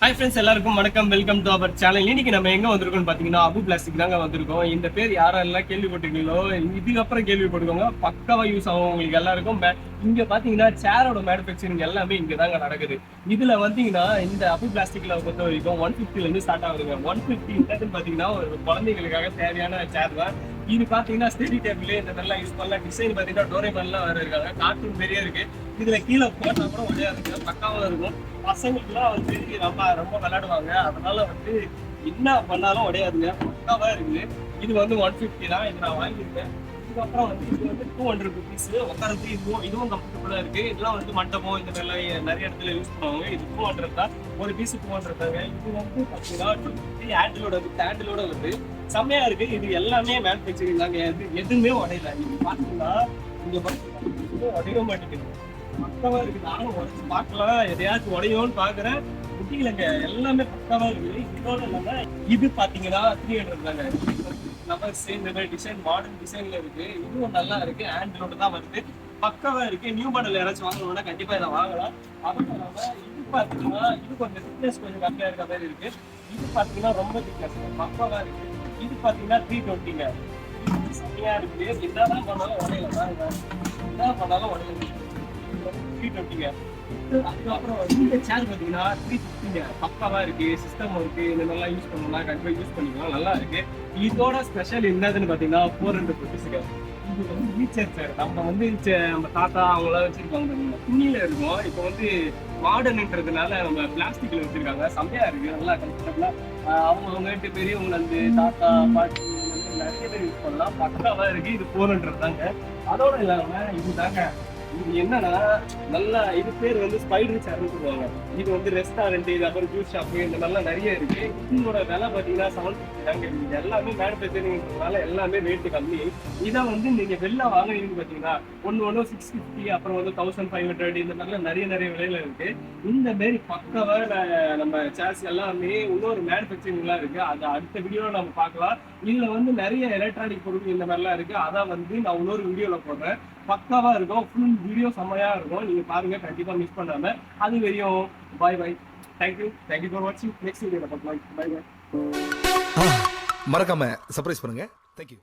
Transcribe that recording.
Hi friends எல்லாருக்கும் வணக்கம். Welcome to our channel இன்னைக்கு நம்ம எங்க வந்திருக்கோம்னு பாத்தீங்கன்னா அபு பிளாஸ்டிக் தாங்க வந்திருக்கோம். இந்த பேர் யாரெல்லாம் கேள்விப்பட்டிருக்கீங்களோ இதுக்கப்புறம் கேள்விப்பட்டுக்கோங்க பக்காவா யூஸ் ஆகும் உங்களுக்கு எல்லாருக்கும். மே- இங்க பாத்தீங்கன்னா சேரோட மேனுஃபேக்சரிங் எல்லாமே இங்க தாங்க நடக்குது. இதுல வந்தீங்கன்னா இந்த அபு பிளாஸ்டிக்ல பொறுத்த வரைக்கும் ஒன் ல இருந்து ஸ்டார்ட் ஆகுதுங்க. ஒன் பிப்டி பாத்தீங்கன்னா ஒரு குழந்தைகளுக்காக தேவையான சேர் தான். இது பாத்தீங்கன்னா ஸ்டெடி டேபிள் இந்த மாதிரிலாம் யூஸ் பண்ணலாம். டிசைன் பாத்தீங்கன்னா டோரேமான்லாம் வேற இருக்காங்க. கார்ட்டூன் பெரிய இருக்கு. இதுல கீழே போட்டா கூட உடையாதுங்க பக்காவும் இருக்கும். பசங்களுக்குலாம் வந்து ரொம்ப ரொம்ப விளையாடுவாங்க. அதனால வந்து என்ன பண்ணாலும் உடையாதுங்க. பக்காவா இருக்குது இது வந்து ஒன் ஃபிஃப்டி தான். இது நான் வாங்கியிருக்கேன். இதுக்கப்புறம் வந்து இது வந்து டூ ஹண்ட்ரட் ருபீஸ் உட்காரத்துக்கு இதுவும் இதுவும் கம்ஃபர்டபுளாக இருக்கு. இதெல்லாம் வந்து மண்டபம் இந்த மாதிரிலாம் நிறைய இடத்துல யூஸ் பண்ணுவாங்க. இது டூ ஹண்ட்ரட் தான். ஒரு பீஸ் டூ ஹண்ட்ரட் தாங்க. இது வந்து பார்த்தீங்கன்னா டூ ஹேண்டிலோட வித் ஹேண்டிலோட வருது செம்மையா இருக்கு. இது எல்லாமே மேனுஃபேக்சரிங் தாங்க. எது எதுவுமே உடையல. நீங்க பார்த்தீங்கன்னா இங்கே பார்த்தீங்கன்னா உடையவே மாட்டேங்குது. பக்கவா இருக்கு. நானும் உடச்சு பார்க்கலாம். எதையாச்சும் உடையும்னு பார்க்குறேன் முடியலங்க. எல்லாமே பக்கமாக இருக்குது இதோட இல்லாமல் இது பார்த்தீங்கன்னா த்ரீ ஹண்ட்ரட் தாங்க. நம்ம இந்த மாதிரி டிசைன் மாடர்ன் டிசைன்ல இருக்கு. இதுவும் நல்லா இருக்கு. ஹேண்டிலோட தான் வருது. பக்கவா இருக்கு. நியூ மாடல் யாராச்சும் வாங்கணும்னா கண்டிப்பா இதை வாங்கலாம். அதுவும் இல்லாம இது பாத்தீங்கன்னா இது கொஞ்சம் திக்னஸ் கொஞ்சம் கம்மியா இருக்க மாதிரி இருக்கு. இது பாத்தீங்கன்னா ரொம்ப திக்னஸ் பக்கவா இருக்கு. இது பாத்தீங்கன்னா த்ரீ டுவெண்ட்டிங்க செம்மையா இருக்கு. என்னதான் பண்ணாலும் உடையல. பாருங்க. என்ன பண்ணாலும் உடையல. த்ரீ டுவெண்ட்டிங்க அதுக்கப்புறம் இந்த சேர் பார்த்தீங்கன்னா த்ரீ ஃபிஃப்டிங்க பக்காவா இருக்கு சிஸ்டம் இருக்கு இந்த மாதிரிலாம் யூஸ் பண்ணலாம் கண்டிப்பாக யூஸ் பண்ணிக்கலாம் நல்லா இருக்கு இதோட ஸ்பெஷல் என்னதுன்னு பார்த்தீங்கன்னா ஃபோர் ஹண்ட்ரட் ருபீஸுங்க இது வந்து வீச்சர் சார் நம்ம வந்து சே- நம்ம தாத்தா அவங்களாம் வச்சிருப்பாங்க பாருங்க. துணியில இருக்கும் இப்போ வந்து மாடர்ன்ன்றதுனால நம்ம பிளாஸ்டிக்கில் வச்சிருக்காங்க செம்மையா இருக்கு நல்லா கம்ஃபர்டபுளா அவங்க அவங்க பெரியவங்க அந்த தாத்தா பாட்டி நிறைய பேர் யூஸ் பண்ணலாம் பக்காவா இருக்குது இது ஃபோர் ஹண்ட்ரட் தாங்க அதோட இல்லாம இது தாங்க இது என்னன்னா நல்லா இது பேர் வந்து ஸ்பைடர் சேர்னு சொல்லுவாங்க. இது வந்து ரெஸ்டாரண்ட் இது அப்புறம் ஜூஸ் ஷாப் இந்த மாதிரிலாம் நிறைய இருக்கு. இதோட விலை பார்த்தீங்கன்னா செவன் ஃபிஃப்டி தாங்க. இது எல்லாமே மேனுஃபேக்சரிங்னால எல்லாமே ரேட்டு கம்மி. இதை வந்து நீங்க வெளில வாங்குறீங்கன்னு பார்த்தீங்கன்னா ஒன்று ஒன்று சிக்ஸ் ஃபிஃப்டி அப்புறம் வந்து தௌசண்ட் ஃபைவ் ஹண்ட்ரட் இந்த மாதிரிலாம் நிறைய நிறைய விலையில இருக்கு. இந்த மாரி பக்கவா நம்ம சேர்ஸ் எல்லாமே இன்னொரு மேனுஃபேக்சரிங்லாம் இருக்கு. அது அடுத்த வீடியோவில் நம்ம பார்க்கலாம். இதுல வந்து நிறைய எலக்ட்ரானிக் பொருட்கள் இந்த மாதிரிலாம் இருக்கு. அதை வந்து நான் இன்னொரு வீடியோல போடுறேன். பக்காவா இருக்கும். ஃபுல் வீடியோ செம்மையா இருக்கும். நீங்க பாருங்க. கண்டிப்பா மிஸ் பண்ணாம. அது வரையும் bye bye thank you thank you for வாட்சிங் நெக்ஸ்ட் வீடியோ பார்க்கலாம். பாய் பாய் மறக்காம சர்ப்ரைஸ் பண்ணுங்க. தேங்க்யூ